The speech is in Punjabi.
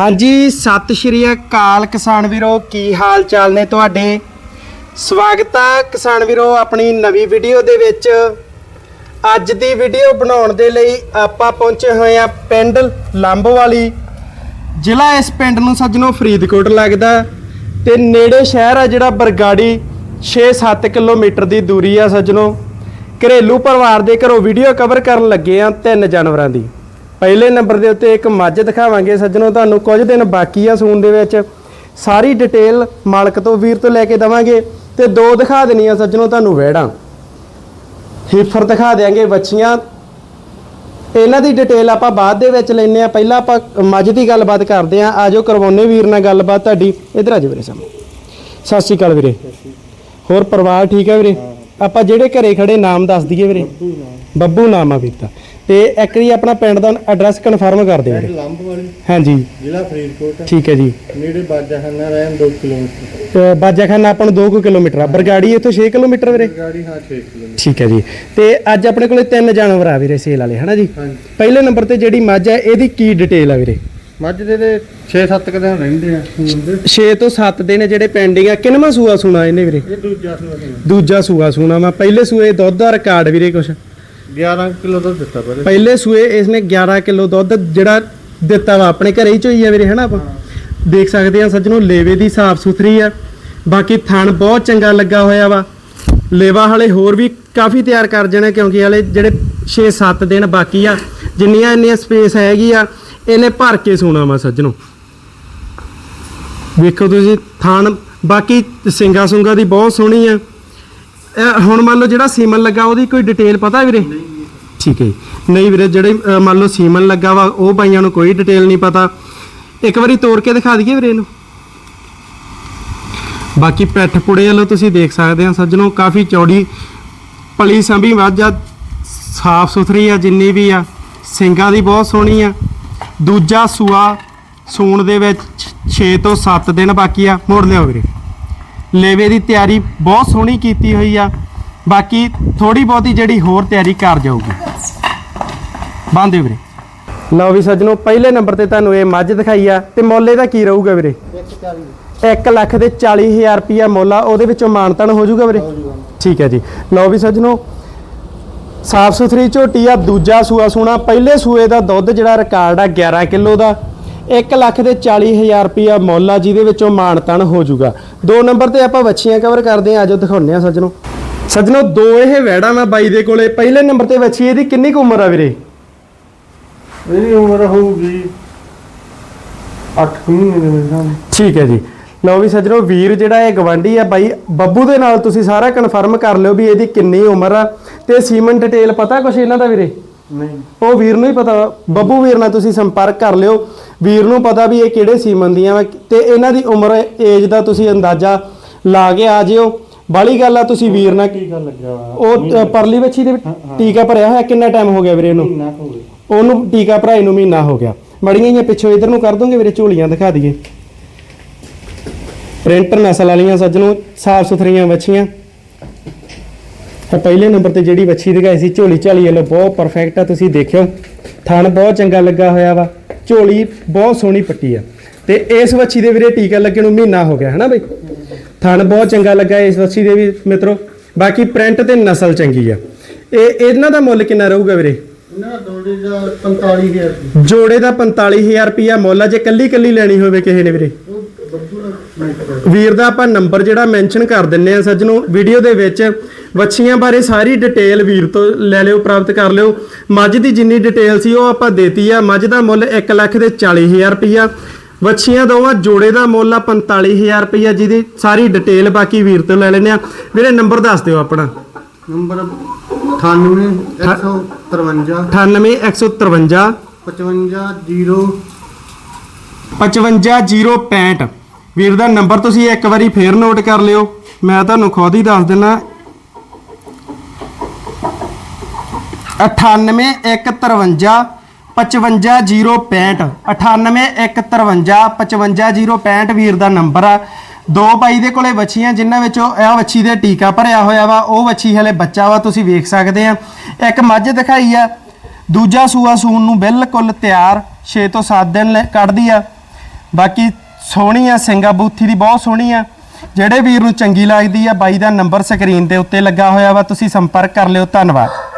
ਹਾਂਜੀ, ਸਤਿ ਸ਼੍ਰੀ ਅਕਾਲ ਕਿਸਾਨ ਵੀਰੋ, ਕੀ ਹਾਲ ਚਾਲ ਨੇ ਤੁਹਾਡੇ? ਸਵਾਗਤ ਆ ਕਿਸਾਨ ਵੀਰੋ, ਆਪਣੀ ਨਵੀਂ ਵੀਡੀਓ ਦੇ ਵਿੱਚ। ਅੱਜ ਦੀ ਵੀਡੀਓ ਬਣਾਉਣ ਦੇ ਲਈ ਆਪਾਂ ਪਹੁੰਚੇ ਹੋਏ ਆ ਪਿੰਡ ਲੰਬਵਾਲੀ। ਜ਼ਿਲ੍ਹਾ ਇਸ ਪਿੰਡ ਨੂੰ ਸੱਜਣੋ ਫਰੀਦਕੋਟ ਲੱਗਦਾ। ਤੇ ਨੇੜੇ ਸ਼ਹਿਰ ਆ ਜਿਹੜਾ ਬਰਗਾੜੀ 6-7 ਕਿਲੋਮੀਟਰ ਦੀ ਦੂਰੀ ਆ ਸੱਜਣੋ। ਘਰੇਲੂ ਪਰਿਵਾਰ ਦੇ ਘਰੋਂ ਵੀਡੀਓ ਕਵਰ ਕਰਨ ਲੱਗੇ ਆ ਤਿੰਨ ਜਾਨਵਰਾਂ ਦੀ। ਪਹਿਲੇ ਨੰਬਰ ਦੇ ਉੱਤੇ ਇੱਕ ਮੱਝ ਦਿਖਾਵਾਂਗੇ ਸੱਜਣੋ, ਤੁਹਾਨੂੰ ਕੁਝ ਦਿਨ ਬਾਕੀ ਆ ਸੂਣ ਦੇ ਵਿੱਚ। ਸਾਰੀ ਡਿਟੇਲ ਮਾਲਕ ਤੋਂ, ਵੀਰ ਤੋਂ ਲੈ ਕੇ ਦਵਾਂਗੇ ਤੇ ਦੋ ਦਿਖਾ ਦੇਣੀਆਂ ਸੱਜਣੋ ਤੁਹਾਨੂੰ ਵਹਿੜਾਂ। ਹੀਫਰ ਦਿਖਾ ਦਿਆਂਗੇ ਬੱਚੀਆਂ। ਇਹਨਾਂ ਦੀ ਡਿਟੇਲ ਆਪਾਂ ਬਾਅਦ ਦੇ ਵਿੱਚ ਲੈਨੇ ਆ ਪਹਿਲਾਂ ਆਪਾਂ ਮੱਝ ਦੀ ਗੱਲਬਾਤ ਕਰਦੇ ਆ ਆਜੋ ਕਰਵਾਉਨੇ ਵੀਰ ਨਾਲ ਗੱਲਬਾਤ ਤੁਹਾਡੀ। ਇਧਰ ਆਜੋ ਵੀਰੇ ਸਾਹਮਣੇ। ਸਤਿ ਸ਼੍ਰੀ ਅਕਾਲ ਵੀਰੇ। ਹੋਰ ਪਰਿਵਾਰ ਠੀਕ ਹੈ ਵੀਰੇ? ਆਪਾਂ ਜਿਹੜੇ ਘਰੇ ਖੜੇ, ਨਾਮ ਦੱਸ ਦਈਏ ਵੀਰੇ। ਬੱਬੂ ਨਾਮ ਆ ਵੀਰ ਦਾ। ਤੇ ਇੱਕ ਵਾਰੀ ਆਪਣਾ ਪਿੰਡ ਦਾ ਐਡਰੈਸ ਕਨਫਰਮ ਕਰ ਦਿਓ ਹਾਂਜੀ। ਜ਼ਿਲ੍ਹਾ ਫਰੀਦਕੋਟ। ਠੀਕ ਹੈ ਜੀ। ਨੇੜੇ ਬਾਜਾਖਾਨਾ ਰਹਿਣ 2 ਕਿਲੋਮੀਟਰ। ਤੇ ਬਾਜਾਖਾਨਾ ਆਪਾਂ ਨੂੰ 2 ਕਿਲੋਮੀਟਰ ਆ। ਬਰਗਾੜੀ ਇੱਥੋਂ 6 ਕਿਲੋਮੀਟਰ ਵੀਰੇ? ਗਾੜੀ ਹਾਂ 6 ਕਿਲੋਮੀਟਰ। ਠੀਕ ਹੈ ਜੀ। ਤੇ ਅੱਜ ਆਪਣੇ ਕੋਲੇ ਤਿੰਨ ਜਾਨਵਰ ਆ ਵੀਰੇ ਸੇਲ ਵਾਲੇ ਹਨਾ ਜੀ? ਹਾਂਜੀ। ਪਹਿਲੇ ਨੰਬਰ ਤੇ ਜਿਹੜੀ ਮੱਝ ਹੈ ਇਹਦੀ ਕੀ ਡਿਟੇਲ ਆ ਵੀਰੇ? ਮੱਝ ਦੇ ਦੇ 6-7 ਕ ਦਿਨ ਰਹਿੰਦੇ ਆ ਹੁੰਦੇ 6 ਤੋਂ 7 ਦਿਨ ਜਿਹੜੇ ਪੈਂਡਿੰਗ ਆ ਕਿੰਨਵਾਂ ਸੂਆ ਸੁਣਾ ਇਹਨੇ ਵੀਰੇ? ਇਹ ਦੂਜਾ ਸੂਆ ਸੀ ਦੂਜਾ ਸੂਆ ਸੁਣਾ ਵਾ। ਪਹਿਲੇ ਸੂਏ ਦੁੱਧ ਦਾ ਰਿਕਾਰਡ ਵੀਰੇ ਕੁਛ? 11 ਕਿਲੋ ਦੁੱਧ ਦਿੱਤਾ ਪਹਿਲੇ ਪਹਿਲੇ ਸੂਏ ਇਸਨੇ 11 ਕਿਲੋ ਦੁੱਧ ਜਿਹੜਾ ਦਿੱਤਾ ਵਾ ਆਪਣੇ ਘਰੇ ਹੀ ਚੋਈ ਆ ਵੀਰੇ ਹਨਾ ਆਪਾਂ? ਦੇਖ ਸਕਦੇ ਆ ਸੱਜਣੋ ਲੇਵੇ ਦੀ ਸਾਫ਼ ਸੁਥਰੀ ਆ। ਬਾਕੀ ਥਣ ਬਹੁਤ ਚੰਗਾ ਲੱਗਾ ਹੋਇਆ ਵਾ। ਲੇਵਾ ਹਲੇ ਹੋਰ ਵੀ ਕਾਫੀ ਤਿਆਰ ਕਰ ਜਾਣਾ ਕਿਉਂਕਿ ਹਲੇ ਜਿਹੜੇ 6-7 ਦਿਨ ਬਾਕੀ ਆ ਜਿੰਨੀਆਂ ਇੰਨੀਆਂ ਸਪੇਸ ਹੈਗੀ ਆ ਇਹਨੇ ਭਰ ਕੇ ਸੋਣਾ ਵਾ ਸੱਜਣੋ। ਵੇਖੋ ਤੁਸੀਂ ਥਣ ਬਾਕੀ ਸਿੰਗਾ ਸੁੰਗਾ ਦੀ ਬਹੁਤ ਸੋਹਣੀ ਆ। ਇਹ ਹੁਣ ਮੰਨ ਲਓ ਜਿਹੜਾ ਸੀਮਨ ਲੱਗਾ ਉਹਦੀ ਕੋਈ ਡਿਟੇਲ ਪਤਾ ਵੀਰੇ? ਠੀਕ ਹੈ ਜੀ। ਨਹੀਂ ਵੀਰੇ ਜਿਹੜੇ ਅ, ਮੰਨ ਲਓ ਸੀਮਨ ਲੱਗਾ ਵਾ ਉਹ ਬਾਈਆਂ ਨੂੰ ਕੋਈ ਡਿਟੇਲ ਨਹੀਂ ਪਤਾ। ਇੱਕ ਵਾਰੀ ਤੋੜ ਕੇ ਦਿਖਾ ਦਈਏ ਵੀਰੇ ਇਹਨੂੰ। ਬਾਕੀ ਪੈਠ ਪੁੜੇ ਵੱਲੋਂ ਤੁਸੀਂ ਦੇਖ ਸਕਦੇ ਆ ਸੱਜਣੋ ਕਾਫੀ ਚੌੜੀ ਪਲੀ ਸੰਭੀ ਮੱਝ ਆ ਸਾਫ਼ ਸੁਥਰੀ ਆ ਜਿੰਨੀ ਵੀ ਆ। ਸਿੰਗਾਂ ਦੀ ਬਹੁਤ ਸੋਹਣੀ ਆ। ਦੂਜਾ ਸੂਆ ਸੂਣ ਦੇ ਵਿੱਚ 6 ਤੋਂ 7 ਦਿਨ ਬਾਕੀ ਆ। ਮੋੜ ਲਿਓ ਵੀਰੇ। ਲੇਵੇ ਦੀ ਤਿਆਰੀ ਬਹੁਤ ਸੋਹਣੀ ਕੀਤੀ ਹੋਈ ਆ। ਬਾਕੀ ਥੋੜੀ ਬਹੁਤੀ ਜਿਹੜੀ ਹੋਰ ਤਿਆਰੀ ਕਰ ਜਾਊਗੀ। ਬੰਦੇ ਵੀਰੇ। ਲਓ ਵੀ ਸੱਜਣੋ, ਪਹਿਲੇ ਨੰਬਰ ਤੇ ਤੁਹਾਨੂੰ ਇਹ ਮੱਝ ਦਿਖਾਈ ਆ, ਤੇ ਮੁੱਲ ਇਹਦਾ ਕੀ ਰਹੂਗਾ ਵੀਰੇ? 1 ਲੱਖ ਦੇ 40000 ਰੁਪਿਆ ਮੁੱਲ ਆ, ਉਹਦੇ ਵਿੱਚੋਂ ਮਾਨਤਨ ਹੋ ਜਾਊਗਾ ਵੀਰੇ? ਠੀਕ ਹੈ ਜੀ। ਲਓ ਵੀ ਸੱਜਣੋ, ਸਾਫ਼ ਸੁਥਰੀ ਝੋਟੀ ਆ, ਦੂਜਾ ਸੂਆ ਸੂਣਾ, ਪਹਿਲੇ ਸੂਏ ਦਾ ਦੁੱਧ ਜਿਹੜਾ ਰਿਕਾਰਡ ਆ 11 ਕਿਲੋ ਦਾ। 1 ਲੱਖ ਦੇ 40000 ਰੁਪਿਆ ਮੁੱਲ ਆ, ਜਿਹਦੇ ਵਿੱਚੋਂ ਮਾਨਤਨ ਹੋ ਜਾਊਗਾ। ਦੋ ਨੰਬਰ ਤੇ ਆਪਾਂ ਵੱਛੀਆਂ ਕਵਰ ਕਰਦੇ ਆ ਆਜੋ ਦਿਖਾਉਂਦੇ ਆ ਸੱਜਣੋ। ਸੱਜਣੋ ਦੋ ਇਹ ਵੈੜਾ ਮੈਂ ਬਾਈ ਦੇ ਕੋਲੇ। ਪਹਿਲੇ ਨੰਬਰ ਤੇ ਵੱਛੀ ਇਹਦੀ ਕਿੰਨੀ ਕੁ ਉਮਰ ਆ ਵੀਰੇ? ਇਹਦੀ ਉਮਰ ਹੋਊਗੀ 8 ਮਹੀਨੇ ਦੇ ਮੇਰੇ ਸਾਹਮਣੇ ਠੀਕ ਹੈ ਜੀ। ਲਓ ਵੀ ਸੱਜਣੋ ਵੀਰ ਜਿਹੜਾ ਇਹ ਗਵਾਂਢੀ ਆ ਬਾਈ ਬੱਬੂ ਦੇ ਨਾਲ ਤੁਸੀਂ ਸਾਰਾ ਕਨਫਰਮ ਕਰ ਲਿਓ ਵੀ ਇਹਦੀ ਕਿੰਨੀ ਉਮਰ ਆ। ਤੇ ਸੀਮਨ ਡਿਟੇਲ ਪਤਾ ਕੁਛ ਇਹਨਾਂ ਦਾ ਵੀਰੇ? ਨਹੀਂ। ਉਹ ਵੀਰ ਨੂੰ ਹੀ ਪਤਾ। ਬੱਬੂ ਵੀਰ ਨਾਲ ਤੁਸੀਂ ਸੰਪਰਕ ਕਰ ਲਿਓ। ਵੀਰ ਨੂੰ ਪਤਾ ਵੀ ਇਹ ਕਿਹੜੇ ਸੀਮਨ ਦੀਆਂ ਵਾ। ਤੇ ਇਹਨਾਂ ਦੀ ਉਮਰ ਏਜ ਦਾ ਤੁਸੀਂ ਅੰਦਾਜ਼ਾ ਲਾ ਕੇ ਆ ਜਿਓ। ਬਾਲੀ ਗੱਲ ਆ ਤੁਸੀਂ ਵੀਰ ਨਾਲ ਕੀ ਗੱਲ ਲੱਗਿਆ ਉਹ ਅ, ਪਰਲੀ ਵੱਛੀ ਦੇ ਵਿੱਚ ਟੀਕਾ ਭਰਿਆ ਹੋਇਆ ਕਿੰਨਾ ਟਾਈਮ ਹੋ ਗਿਆ ਵੀਰੇ ਇਹਨੂੰ? ਮਹੀਨਾ ਕੁ ਹੋ ਗਿਆ। ਉਹਨੂੰ ਟੀਕਾ ਭਰਾਈ ਨੂੰ ਮਹੀਨਾ ਹੋ ਗਿਆ। ਮੜੀਆਂ ਹੀ ਪਿੱਛੋਂ ਇਧਰ ਨੂੰ ਕਰ ਦੋਗੇ ਵੀਰੇ ਝੋਲੀਆਂ ਦਿਖਾ ਦਈਏ। ਪ੍ਰਿੰਟਰ ਨਸਲ ਵਾਲੀਆਂ ਸੱਜਣੋ ਸਾਫ਼ ਸੁਥਰੀਆਂ ਵੱਛੀਆਂ। ਤਾਂ ਪਹਿਲੇ ਨੰਬਰ ਤੇ ਜਿਹੜੀ ਵੱਛੀ ਦਿਖਾਈ ਸੀ ਝੋਲੀ ਝਾਲੀ ਵਾਲੋ ਬਹੁਤ ਪਰਫੈਕਟ ਆ ਤੁਸੀਂ ਦੇਖਿਓ। ਥਣ ਬਹੁਤ ਚੰਗਾ ਲੱਗਾ ਹੋਇਆ ਵਾ। ਝੋਲੀ ਬਹੁਤ ਸੋਹਣੀ ਪੱਟੀ ਆ। ਤੇ ਇਸ ਵੱਛੀ ਦੇ ਵੀਰੇ ਟੀਕਾ ਲੱਗੇ ਨੂੰ ਮਹੀਨਾ ਹੋ ਗਿਆ ਹਨਾ ਬਈ? ਥਣ ਬਹੁਤ ਚੰਗਾ ਲੱਗਾ ਇਸ ਵੱਛੀ ਦੇ ਵੀ ਮਿੱਤਰੋ। ਬਾਕੀ ਪ੍ਰਿੰਟ ਤੇ ਨਸਲ ਚੰਗੀ ਆ। ਇਹ ਇਹਨਾਂ ਦਾ ਮੁੱਲ ਕਿੰਨਾ ਰਹੂਗਾ ਵੀਰੇ? ਇਹਨਾਂ ਦਾ ਦੋੜੇ ਦਾ 45000 ਰੁਪਏ। ਜੋੜੇ ਦਾ 45000 ਰੁਪਿਆ ਮੁੱਲ ਆ। ਜੇ ਕੱਲੀ ਕੱਲੀ ਲੈਣੀ ਹੋਵੇ ਕਿਸੇ ਨੇ ਵੀਰੇ। ਵੀਰ ਦਾ ਆਪਾਂ ਨੰਬਰ ਜਿਹੜਾ ਮੈਂਸ਼ਨ ਕਰ ਦਿੰਨੇ ਆ ਸੱਜਣੋ ਵੀਡੀਓ ਦੇ ਵਿੱਚ ਵੱਛੀਆਂ ਬਾਰੇ ਸਾਰੀ ਡਿਟੇਲ ਵੀਰ ਤੋਂ ਲੈ ਲਿਓ ਪ੍ਰਾਪਤ ਕਰ ਲਿਓ। ਮੱਝ ਦੀ ਜਿੰਨੀ ਡਿਟੇਲ ਸੀ ਉਹ ਆਪਾਂ ਦੇਤੀ ਆ। ਮੱਝ ਦਾ ਮੁੱਲ 1 ਲੱਖ ਦੇ 40000 ਰੁਪਿਆ ਵੱਛੀਆਂ ਦੋਵਾਂ ਜੋੜੇ ਦਾ ਮੁੱਲ ਆ 45000 ਰੁਪਿਆ ਜਿਹਦੀ ਸਾਰੀ ਡਿਟੇਲ ਬਾਕੀ ਵੀਰ ਤੋਂ ਲੈ ਲੈਨੇ ਆ। ਵੀਰੇ ਨੰਬਰ ਦੱਸ ਦਿਓ ਆਪਣਾ। ਨੰਬਰ 98 153 98153 55 0 55065 ਵੀਰ ਦਾ ਨੰਬਰ ਤੁਸੀਂ ਇੱਕ ਵਾਰੀ ਫੇਰ ਨੋਟ ਕਰ ਲਿਓ। ਮੈਂ ਤੁਹਾਨੂੰ ਖੁਦ ਹੀ ਦੱਸ ਦਿੰਨਾ। 98153 55065 98153 ਵੀਰ ਦਾ ਨੰਬਰ ਆ। ਦੋ ਬਾਈ ਦੇ ਕੋਲੇ ਵੱਛੀਆਂ, ਜਿਨ੍ਹਾਂ ਵਿੱਚੋਂ ਇਹ ਵੱਛੀ ਦੇ ਟੀਕਾ ਭਰਿਆ ਹੋਇਆ ਵਾ, ਉਹ ਵੱਛੀ ਹਲੇ ਬੱਚਾ ਵਾ, ਤੁਸੀਂ ਵੇਖ ਸਕਦੇ ਆ। ਇੱਕ ਮੱਝ ਦਿਖਾਈ ਆ, ਦੂਜਾ ਸੂਆ ਸੂਣ ਨੂੰ ਬਿਲਕੁਲ ਤਿਆਰ 6 ਤੋਂ 7 ਦਿਨ ਲੈ- ਕੱਢਦੀ ਆ। ਬਾਕੀ ਸੋਹਣੀ ਆ, ਸਿੰਗਾ ਬੂਥੀ ਦੀ ਬਹੁਤ ਸੋਹਣੀ ਆ। ਜਿਹੜੇ ਵੀਰ ਨੂੰ ਚੰਗੀ ਲੱਗਦੀ ਆ, ਬਾਈ ਦਾ ਨੰਬਰ ਸਕਰੀਨ ਦੇ ਉੱਤੇ ਲੱਗਾ ਹੋਇਆ ਵਾ, ਤੁਸੀਂ ਸੰਪਰਕ ਕਰ ਲਿਓ, ਧੰਨਵਾਦ।